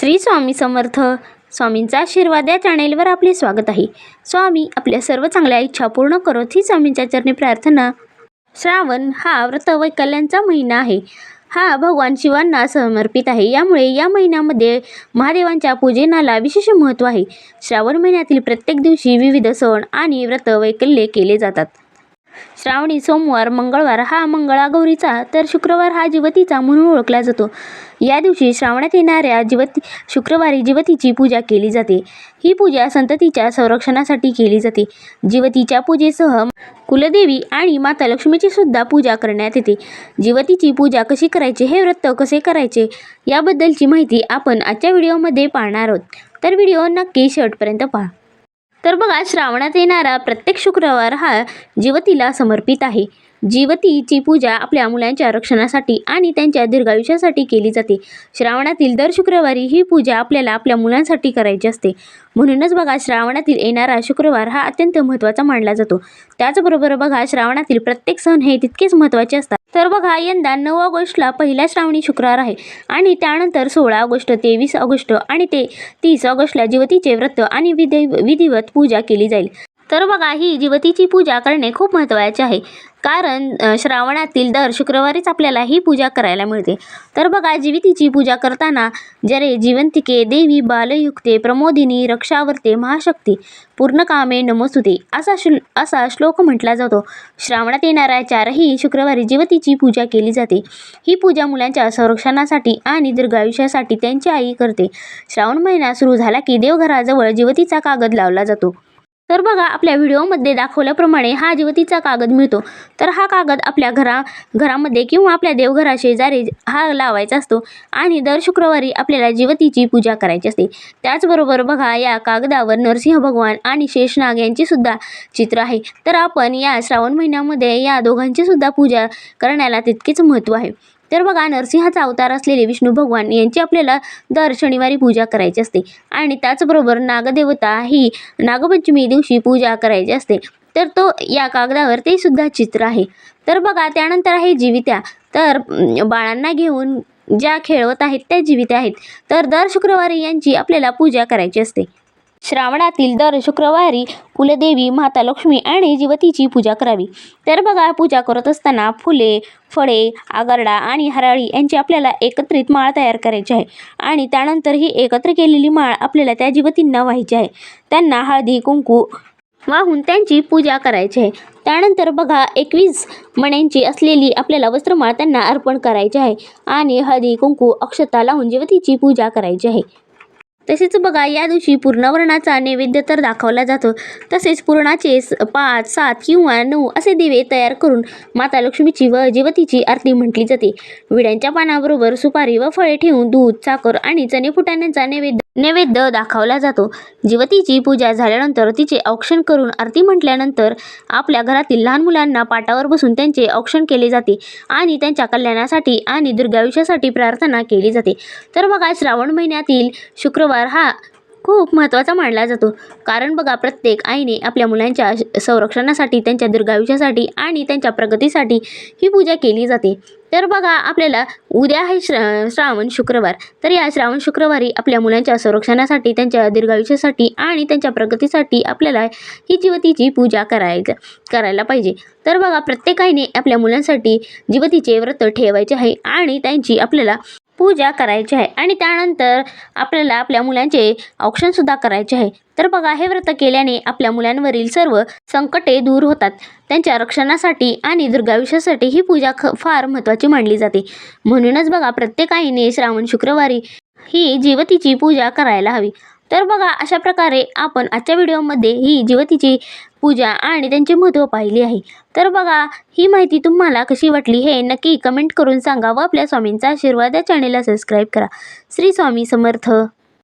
श्री स्वामी समर्थ. स्वामींचा आशीर्वाद या चॅनेलवर आपले स्वागत आहे. स्वामी आपल्या सर्व चांगल्या इच्छा पूर्ण करत ही स्वामींच्या चरणी प्रार्थना. श्रावण हा व्रत वैकल्यांचा महिना आहे. हा भगवान शिवांना समर्पित आहे. यामुळे या महिन्यामध्ये महादेवांच्या पूजनाला विशेष महत्त्व आहे. श्रावण महिन्यातील प्रत्येक दिवशी विविध सण आणि व्रतवैकल्ये केले जातात. श्रावणी सोमवार मंगळवार हा मंगळागौरीचा तर शुक्रवार हा जिवतीचा म्हणून ओळखला जातो. या दिवशी श्रावणात येणाऱ्या जिवती शुक्रवारी जिवतीची पूजा केली जाते. ही पूजा संततीच्या संरक्षणासाठी केली जाते. जिवतीच्या पूजेसह कुलदेवी आणि माता लक्ष्मीची सुद्धा पूजा करण्यात येते. जिवतीची पूजा कशी करायची हे व्रत कसे करायचे याबद्दलची माहिती आपण आजच्या व्हिडिओमध्ये पाहणार आहोत. तर व्हिडिओ नक्की शेवटपर्यंत पहा. तर बघा श्रावणात येणारा प्रत्येक शुक्रवार हा जीवतीला समर्पित आहे. जीवतीची पूजा आपल्या मुलांच्या रक्षणासाठी आणि त्यांच्या दीर्घायुष्यासाठी केली जाते. श्रावणातील दर शुक्रवारी ही पूजा आपल्याला आपल्या मुलांसाठी करायची असते. म्हणूनच बघा श्रावणातील येणारा शुक्रवार हा अत्यंत महत्त्वाचा मानला जातो. त्याचबरोबर बघा श्रावणातील प्रत्येक सण हे तितकेच महत्त्वाचे असतात. तर बघा यंदा नऊ ऑगस्टला पहिला श्रावणी शुक्रवार आहे आणि त्यानंतर सोळा ऑगस्ट तेवीस ऑगस्ट आणि ते तीस ऑगस्टला जीवतीचे व्रत आणि विधी विधिवत पूजा केली जाईल. तर बघा ही जिवतीची पूजा करणे खूप महत्त्वाचे आहे. कारण श्रावणातील दर शुक्रवारीच आपल्याला ही पूजा करायला मिळते. तर बघा जिवितीची पूजा करताना जरे जिवंतिके देवी बालयुक्ते प्रमोदिनी रक्षावर्ते महाशक्ती पूर्णकामे नमोस्तुते असा श्ल असा श्लोक म्हटला जातो. श्रावणात येणाऱ्या चारही शुक्रवारी जिवतीची पूजा केली जाते. ही पूजा मुलांच्या संरक्षणासाठी आणि दीर्घायुष्यासाठी त्यांची आई करते. श्रावण महिना सुरू झाला की देवघराजवळ जिवतीचा कागद लावला जातो. तर बघा आपल्या व्हिडिओमध्ये दाखवल्याप्रमाणे हा जीवतीचा कागद मिळतो. तर हा कागद आपल्या घरा घरामध्ये किंवा आपल्या देवघरा शेजारी हा लावायचा असतो आणि दर शुक्रवारी आपल्याला जिवतीची पूजा करायची असते. त्याचबरोबर बघा या कागदावर नरसिंह भगवान आणि शेषनाग यांची सुद्धा चित्र आहे. तर आपण या श्रावण महिन्यामध्ये या दोघांची सुद्धा पूजा करण्याला तितकेच महत्त्व आहे. तर बघा नरसिंहाचा अवतार असलेले विष्णू भगवान यांची आपल्याला दर शनिवारी पूजा करायची असते. आणि त्याचबरोबर नागदेवता ही नागपंचमी दिवशी पूजा करायची असते. तर तो या कागदावर ते सुद्धा चित्र आहे. तर बघा त्यानंतर आहे जीवित्या. तर बाळांना घेऊन ज्या खेळवत आहेत त्या जीवित्या आहेत. तर दर शुक्रवारी यांची आपल्याला पूजा करायची असते. श्रावणातील दर शुक्रवारी कुलदेवी माता लक्ष्मी आणि जीवतीची पूजा करावी. तर बघा पूजा करत असताना फुले फळे आगरडा आणि हराळी यांची आपल्याला एकत्रित माळ तयार करायची आहे. आणि त्यानंतर ही एकत्र केलेली माळ आपल्याला त्या जिवतींना व्हायची आहे. त्यांना हळदी कुंकू वाहून त्यांची पूजा करायची आहे. त्यानंतर बघा एकवीस मण्यांची असलेली आपल्याला वस्त्रमाळ त्यांना अर्पण करायची आहे. आणि हळदी कुंकू अक्षता लावून जीवतीची पूजा करायची आहे. तसेच बघा या दिवशी पूर्णवर्णाचा नैवेद्य तर दाखवला जातो. तसेच पूर्णाचे स- पाच सात किंवा नऊ असे दिवे तयार करून माता लक्ष्मीची व जीवतीची आरती म्हटली जाते. विड्यांच्या पानाबरोबर सुपारी व फळे ठेवून दूध साखर आणि चणे फुटाण्यांचा नैवेद्य नैवेद्य दाखवला जातो. जिवतीची पूजा झाल्यानंतर तिचे औक्षण करून आरती म्हटल्यानंतर आपल्या घरातील लहान मुलांना पाटावर बसून त्यांचे औक्षण केले जाते आणि त्यांच्या कल्याणासाठी आणि दीर्घायुष्यासाठी प्रार्थना केली जाते. तर बघा श्रावण महिन्यातील शुक्रवार हा खूप महत्त्वाचा मानला जातो. कारण बघा प्रत्येक आईने आपल्या मुलांच्या संरक्षणासाठी त्यांच्या दीर्घायुष्यासाठी आणि त्यांच्या प्रगतीसाठी ही पूजा केली जाते. तर बघा आपल्याला उद्या आहे श्रा श्रावण शुक्रवार. तर या श्रावण शुक्रवारी आपल्या मुलांच्या संरक्षणासाठी त्यांच्या दीर्घायुष्यासाठी आणि त्यांच्या प्रगतीसाठी आपल्याला ही जिवतीची पूजा करायचं करायला पाहिजे. तर बघा प्रत्येक आईने आपल्या मुलांसाठी जिवतीचे व्रत ठेवायचे आहे आणि त्यांची आपल्याला पूजा करायची आहे. आणि त्यानंतर आपल्याला आपल्या मुलांचे औक्षणसुद्धा करायचे आहे. तर बघा हे व्रत केल्याने आपल्या मुलांवरील सर्व संकटे दूर होतात. त्यांच्या रक्षणासाठी आणि दुर्गाविषयासाठी ही पूजा ख फार महत्त्वाची मानली जाते. म्हणूनच बघा प्रत्येक आईने श्रावण शुक्रवारी ही जीवतीची पूजा करायला हवी. तर बघा अशा प्रकारे आपण आजच्या व्हिडिओमध्ये ही जिवतीची पूजा आणि त्यांचे महत्त्व पाहिली आहे. तर बघा ही माहिती तुम्हाला कशी वाटली हे नक्की कमेंट करून सांगा व आपल्या स्वामींचा आशीर्वाद या चॅनेलला सबस्क्राईब करा. श्री स्वामी समर्थ.